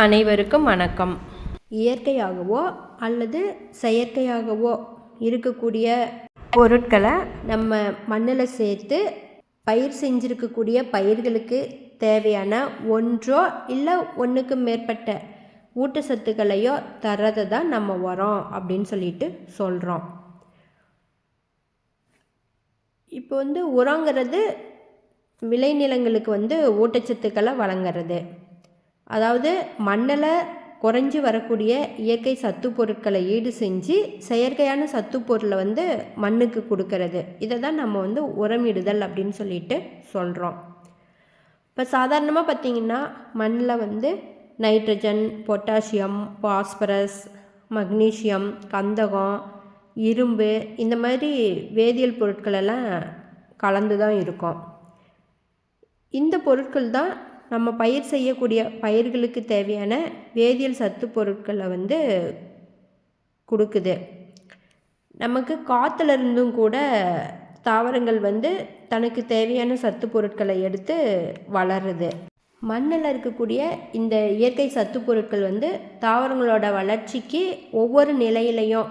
அனைவருக்கும் வணக்கம். இயற்கையாகவோ அல்லது செயற்கையாகவோ இருக்கக்கூடிய பொருட்களை நம்ம மண்ணில் சேர்த்து பயிர் செஞ்சுருக்கக்கூடிய பயிர்களுக்கு தேவையான ஒன்றோ இல்லை ஒன்றுக்கு மேற்பட்ட ஊட்டச்சத்துக்களையோ தர்றதை தான் நம்ம உரம் அப்படின்னு சொல்லிட்டு சொல்கிறோம் இப்போ வந்து உரங்கிறது விளைநிலங்களுக்கு வந்து ஊட்டச்சத்துக்களை வழங்குறது. அதாவது மண்ணில் குறைஞ்சி வரக்கூடிய இயற்கை சத்து பொருட்களை ஈடு செஞ்சு செயற்கையான சத்து பொருளை வந்து மண்ணுக்கு கொடுக்கறது. இதை தான் நம்ம வந்து உரமிடுதல் அப்படின்னு சொல்லிட்டு சொல்கிறோம் இப்போ சாதாரணமாக பார்த்திங்கன்னா மண்ணில் வந்து நைட்ரஜன் பொட்டாசியம் பாஸ்பரஸ் மக்னீசியம் கந்தகம் இரும்பு இந்த மாதிரி வேதியியல் பொருட்களெல்லாம் கலந்து தான் இருக்கும். இந்த பொருட்கள் தான் நம்ம பயிர் செய்யக்கூடிய பயிர்களுக்கு தேவையான வேதியியல் சத்து பொருட்களை வந்து கொடுக்குது. நமக்கு காற்றுல இருந்தும் கூட தாவரங்கள் வந்து தனக்கு தேவையான சத்து பொருட்களை எடுத்து வளருது. மண்ணில் இருக்கக்கூடிய இந்த இயற்கை சத்து பொருட்கள் வந்து தாவரங்களோட வளர்ச்சிக்கு ஒவ்வொரு நிலையிலையும்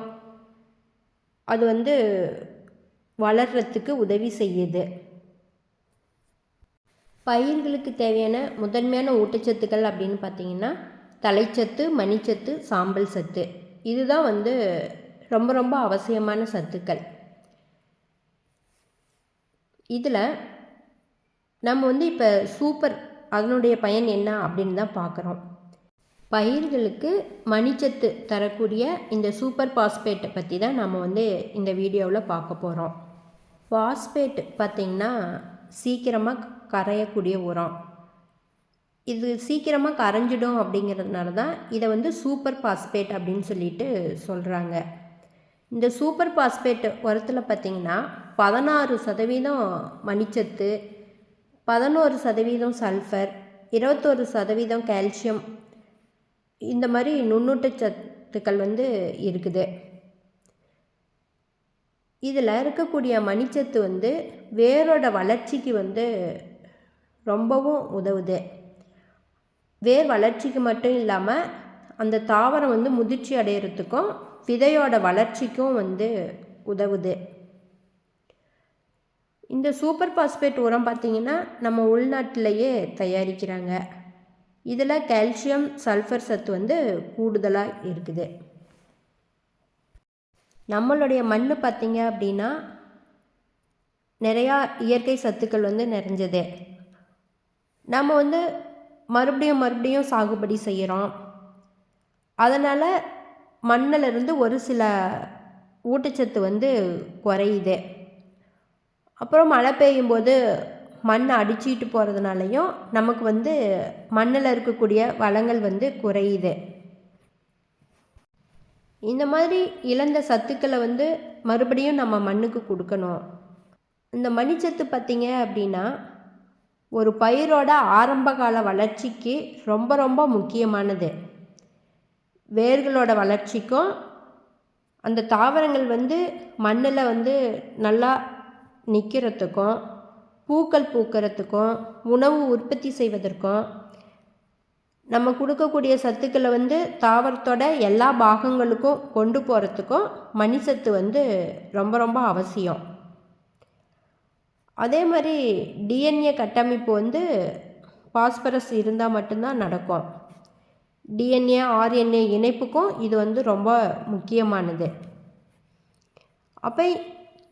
அது வந்து வளர்கிறதுக்கு உதவி செய்யுது. பயிர்களுக்கு தேவையான முதன்மையான ஊட்டச்சத்துக்கள் அப்படின்னு பார்த்தீங்கன்னா தலைச்சத்து மணிச்சத்து சாம்பல் சத்து. இதுதான் வந்து ரொம்ப ரொம்ப அவசியமான சத்துக்கள். இதில் நம்ம வந்து இப்போ சூப்பர் அதனுடைய பயன் என்ன அப்படின்னு தான் பார்க்குறோம். பயிர்களுக்கு மணிச்சத்து தரக்கூடிய இந்த சூப்பர் பாஸ்பேட்டை பற்றி தான் நம்ம வந்து இந்த வீடியோவில் பார்க்க போகிறோம் பாஸ்பேட் பார்த்திங்கன்னா சீக்கிரமாக கரையக்கூடிய உரம். இது சீக்கிரமாக கரைஞ்சிடும் அப்படிங்கிறதுனால தான் இதை வந்து சூப்பர் பாஸ்பேட் அப்படின்னு சொல்லிட்டு சொல்கிறாங்க இந்த சூப்பர் பாஸ்பேட் உரத்தில் பார்த்திங்கன்னா பதினாறு சதவீதம் மணிச்சத்து பதினோரு சதவீதம் சல்ஃபர் இருபத்தோரு சதவீதம் கால்சியம் இந்த மாதிரி நுண்ணூட்ட சத்துக்கள் வந்து இருக்குது. இதில் இருக்கக்கூடிய மணிச்சத்து வந்து வேரோட வளர்ச்சிக்கு வந்து ரொம்பவும் உதவுது. வேர் வளர்ச்சிக்கு மட்டும் இல்லாமல் அந்த தாவரம் வந்து முதிர்ச்சி அடையிறதுக்கும் விதையோட வளர்ச்சிக்கும் வந்து உதவுது. இந்த சூப்பர் பாஸ்பேட் உரம் பார்த்திங்கன்னா நம்ம உள்நாட்டிலேயே தயாரிக்கிறாங்க. இதில் கால்சியம் சல்ஃபர் சத்து வந்து கூடுதலாக இருக்குது. நம்மளுடைய மண் பார்த்திங்க அப்படின்னா நிறையா இயற்கை சத்துக்கள் வந்து நிறைஞ்சது. நம்ம வந்து மறுபடியும் மறுபடியும் சாகுபடி செய்கிறோம் அதனால் மண்ணிலிருந்து ஒரு சில ஊட்டச்சத்து வந்து குறையுது. அப்புறம் மழை பெய்யும்போது மண் அடிச்சிட்டு போகிறதுனாலையும் நமக்கு வந்து மண்ணில் இருக்கக்கூடிய வளங்கள் வந்து குறையுது. இந்த மாதிரி இழந்த சத்துக்களை வந்து மறுபடியும் நம்ம மண்ணுக்கு கொடுக்கணும். இந்த மணிச்சத்து பார்த்திங்க அப்படின்னா ஒரு பயிரோட ஆரம்பகால வளர்ச்சிக்கு ரொம்ப ரொம்ப முக்கியமானது. வேர்களோட வளர்ச்சிக்கும் அந்த தாவரங்கள் வந்து மண்ணில் வந்து நல்லா நிற்கிறதுக்கும் பூக்கள் பூக்கிறதுக்கும் உணவு உற்பத்தி செய்வதற்கும் நம்ம கொடுக்கக்கூடிய சத்துக்களை வந்து தாவரத்தோட எல்லா பாகங்களுக்கும் கொண்டு போகிறதுக்கும் மணி சத்து வந்து ரொம்ப ரொம்ப அவசியம். அதே மாதிரி டிஎன்ஏ கட்டமைப்பு வந்து பாஸ்பரஸ் இருந்தால் மட்டும்தான் நடக்கும். டிஎன்ஏ ஆர்என்ஏ இணைப்புக்கும் இது வந்து ரொம்ப முக்கியமானது. அப்போ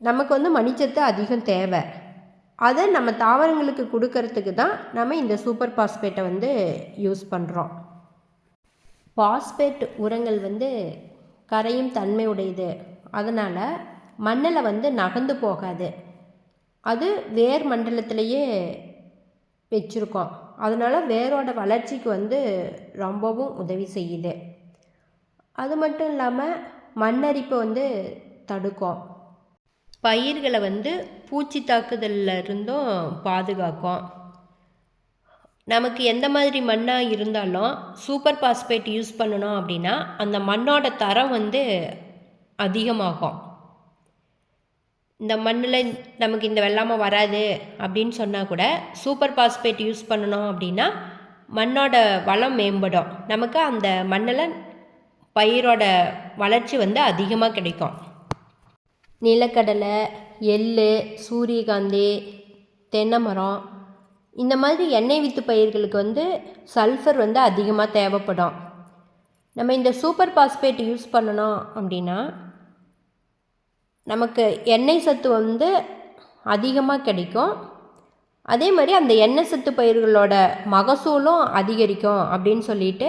நமக்கு வந்து மணிச்சத்து அதிகம் தேவை. அதை நம்ம தாவரங்களுக்கு கொடுக்கறதுக்கு தான் நம்ம இந்த சூப்பர் பாஸ்பேட்டை வந்து யூஸ் பண்ணுறோம் பாஸ்பேட் உரங்கள் வந்து கரையும் தன்மை உடையது அதனால் மண்ணில் வந்து நகர்ந்து போகாது. அது வேர் மண்டலத்திலேயே வச்சுருக்கோம். அதனால் வேரோட வளர்ச்சிக்கு வந்து ரொம்பவும் உதவி செய்யுது. அது மட்டும் இல்லாமல் மண்ணரிப்பை வந்து தடுக்கும். பயிர்களை வந்து பூச்சி தாக்குதலில் இருந்தும் பாதுகாக்கும். நமக்கு எந்த மாதிரி மண்ணாக இருந்தாலும் சூப்பர் பாஸ்பேட் யூஸ் பண்ணணும் அப்படின்னா அந்த மண்ணோட தரம் வந்து அதிகமாகும். இந்த மண்ணில் நமக்கு இந்த வெள்ளாமை வராது அப்படின்னு சொன்னால் கூட சூப்பர் பாஸ்பேட் யூஸ் பண்ணணும் அப்படின்னா மண்ணோட வளம் மேம்படும். நமக்கு அந்த மண்ணில் பயிரோட வளர்ச்சி வந்து அதிகமாக கிடைக்கும். நிலக்கடலை எள் சூரியகாந்தி தென்னை மரம் இந்த மாதிரி எண்ணெய் வித்து பயிர்களுக்கு வந்து சல்ஃபர் வந்து அதிகமாக தேவைப்படும். நம்ம இந்த சூப்பர் பாஸ்பேட் யூஸ் பண்ணணும் அப்படின்னா நமக்கு எண்ணெய் சத்து வந்து அதிகமாக கிடைக்கும். அதே மாதிரி அந்த எண்ணெய் சத்து பயிர்களோட மகசூலும் அதிகரிக்கும் அப்படின்னு சொல்லிட்டு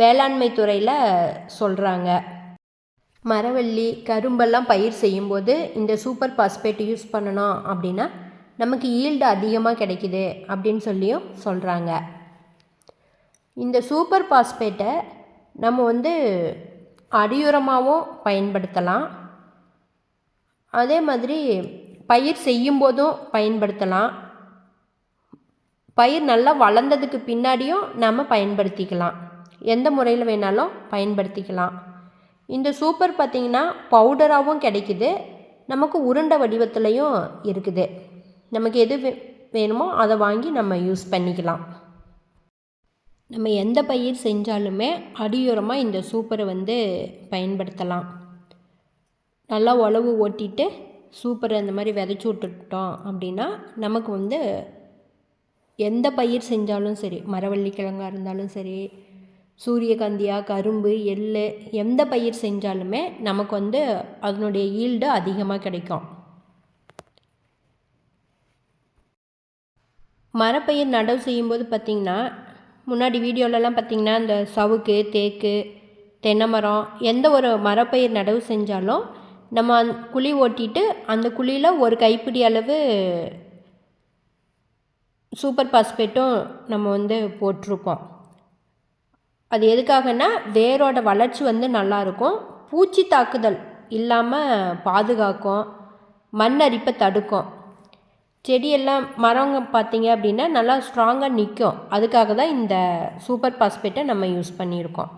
வேளாண்மை துறையில் சொல்கிறாங்க மரவள்ளி கரும்பெல்லாம் பயிர் செய்யும்போது இந்த சூப்பர் பாஸ்பேட் யூஸ் பண்ணணும் அப்படின்னா நமக்கு ஈல்டு அதிகமாக கிடைக்குது அப்படின்னு சொல்லியும் சொல்கிறாங்க இந்த சூப்பர் பாஸ்பேட்டை நம்ம வந்து அடியுரமாகவும் பயன்படுத்தலாம். அதே மாதிரி பயிர் செய்யும் போதும் பயன்படுத்தலாம். பயிர் நல்லா வளர்ந்ததுக்கு பின்னாடியும் நம்ம பயன்படுத்திக்கலாம். எந்த முறையில் வேணாலும் பயன்படுத்திக்கலாம். இந்த சூப்பர் பார்த்திங்கன்னா பவுடராகவும் கிடைக்குது. நமக்கு உருண்டை வடிவத்துலேயும் இருக்குது. நமக்கு எது வேணுமோ அதை வாங்கி நம்ம யூஸ் பண்ணிக்கலாம். நம்ம எந்த பயிர் செஞ்சாலுமே அடியோரமாக இந்த சூப்பரை வந்து பயன்படுத்தலாம். நல்லா உழவு ஓட்டிட்டு சூப்பர் அந்த மாதிரி விதைச்சி விட்டுட்டோம் அப்படின்னா நமக்கு வந்து எந்த பயிர் செஞ்சாலும் சரி மரவள்ளி கிழங்காக இருந்தாலும் சரி சூரியகாந்தியா கரும்பு எள் எந்த பயிர் செஞ்சாலுமே நமக்கு வந்து அதனுடைய ஈல்டு அதிகமாக கிடைக்கும். மரப்பயிர் நடவு செய்யும்போது பார்த்திங்கன்னா முன்னாடி வீடியோலலாம் பார்த்திங்கன்னா இந்த சவுக்கு தேக்கு தென்னை மரம் எந்த ஒரு மரப்பயிர் நடவு செஞ்சாலும் நம்ம அந் குழி ஓட்டிட்டு அந்த குழியில் ஒரு கைப்பிடி அளவு சூப்பர் பாஸ்பேட்டும் நம்ம வந்து போட்டிருக்கோம். அது எதுக்காகனா வேரோட வளர்ச்சி வந்து நல்லாயிருக்கும் பூச்சி தாக்குதல் இல்லாமல் பாதுகாக்கும். மண் அரிப்பை தடுக்கும். செடியெல்லாம் மரங்க பார்த்தீங்க அப்படின்னா நல்லா ஸ்ட்ராங்காக நிற்கும் அதுக்காக தான் இந்த சூப்பர் பாஸ்பேட்டை நம்ம யூஸ் பண்ணியிருக்கோம்.